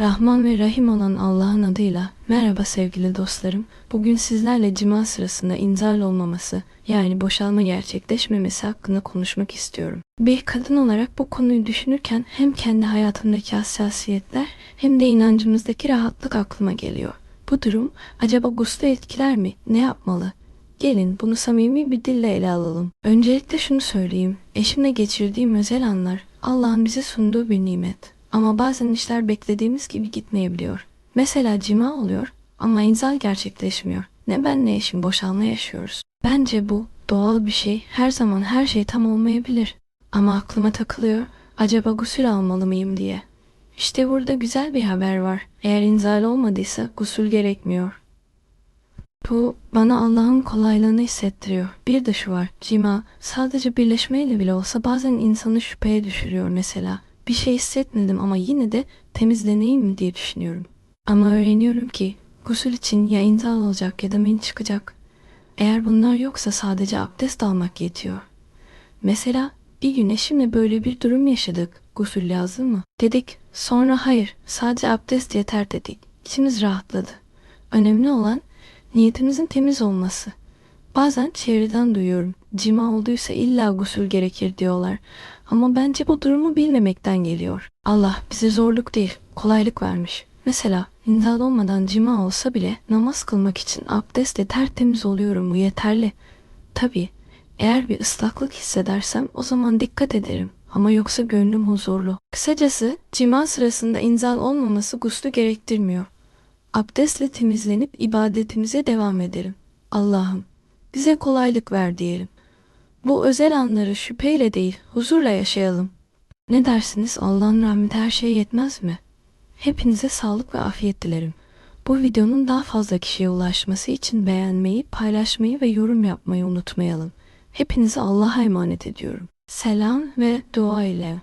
Rahman ve Rahim olan Allah'ın adıyla merhaba sevgili dostlarım. Bugün sizlerle cima sırasında inzal olmaması yani boşalma gerçekleşmemesi hakkında konuşmak istiyorum. Bir kadın olarak bu konuyu düşünürken hem kendi hayatımdaki hassasiyetler hem de inancımızdaki rahatlık aklıma geliyor. Bu durum acaba guslu etkiler mi? Ne yapmalı? Gelin bunu samimi bir dille ele alalım. Öncelikle şunu söyleyeyim. Eşimle geçirdiğim özel anlar Allah'ın bize sunduğu bir nimet. Ama bazen işler beklediğimiz gibi gitmeyebiliyor. Mesela cima oluyor ama inzal gerçekleşmiyor. Ne ben ne eşim boşanma yaşıyoruz. Bence bu doğal bir şey. Her zaman her şey tam olmayabilir. Ama aklıma takılıyor. Acaba gusül almalı mıyım diye. İşte burada güzel bir haber var. Eğer inzal olmadıysa gusül gerekmiyor. Bu bana Allah'ın kolaylığını hissettiriyor. Bir de şu var. Cima sadece birleşmeyle bile olsa bazen insanı şüpheye düşürüyor mesela. Bir şey hissetmedim ama yine de temizleneyim mi diye düşünüyorum. Ama öğreniyorum ki gusül için ya inzal olacak ya da men çıkacak. Eğer bunlar yoksa sadece abdest almak yetiyor. Mesela bir gün eşimle böyle bir durum yaşadık. Gusül lazım mı? Dedik. Sonra hayır sadece abdest yeter dedik. İçimiz rahatladı. Önemli olan niyetimizin temiz olması. Bazen çevreden duyuyorum. Cima olduysa illa gusül gerekir diyorlar. Ama bence bu durumu bilmemekten geliyor. Allah bize zorluk değil, kolaylık vermiş. Mesela inzal olmadan cima olsa bile namaz kılmak için abdestle tertemiz oluyorum bu yeterli. Tabii eğer bir ıslaklık hissedersem o zaman dikkat ederim. Ama yoksa gönlüm huzurlu. Kısacası cima sırasında inzal olmaması guslu gerektirmiyor. Abdestle temizlenip ibadetimize devam edelim. Allah'ım bize kolaylık ver diyelim. Bu özel anları şüpheyle değil, huzurla yaşayalım. Ne dersiniz? Allah'ın rahmeti her şeye yetmez mi? Hepinize sağlık ve afiyet dilerim. Bu videonun daha fazla kişiye ulaşması için beğenmeyi, paylaşmayı ve yorum yapmayı unutmayalım. Hepinizi Allah'a emanet ediyorum. Selam ve dua ile.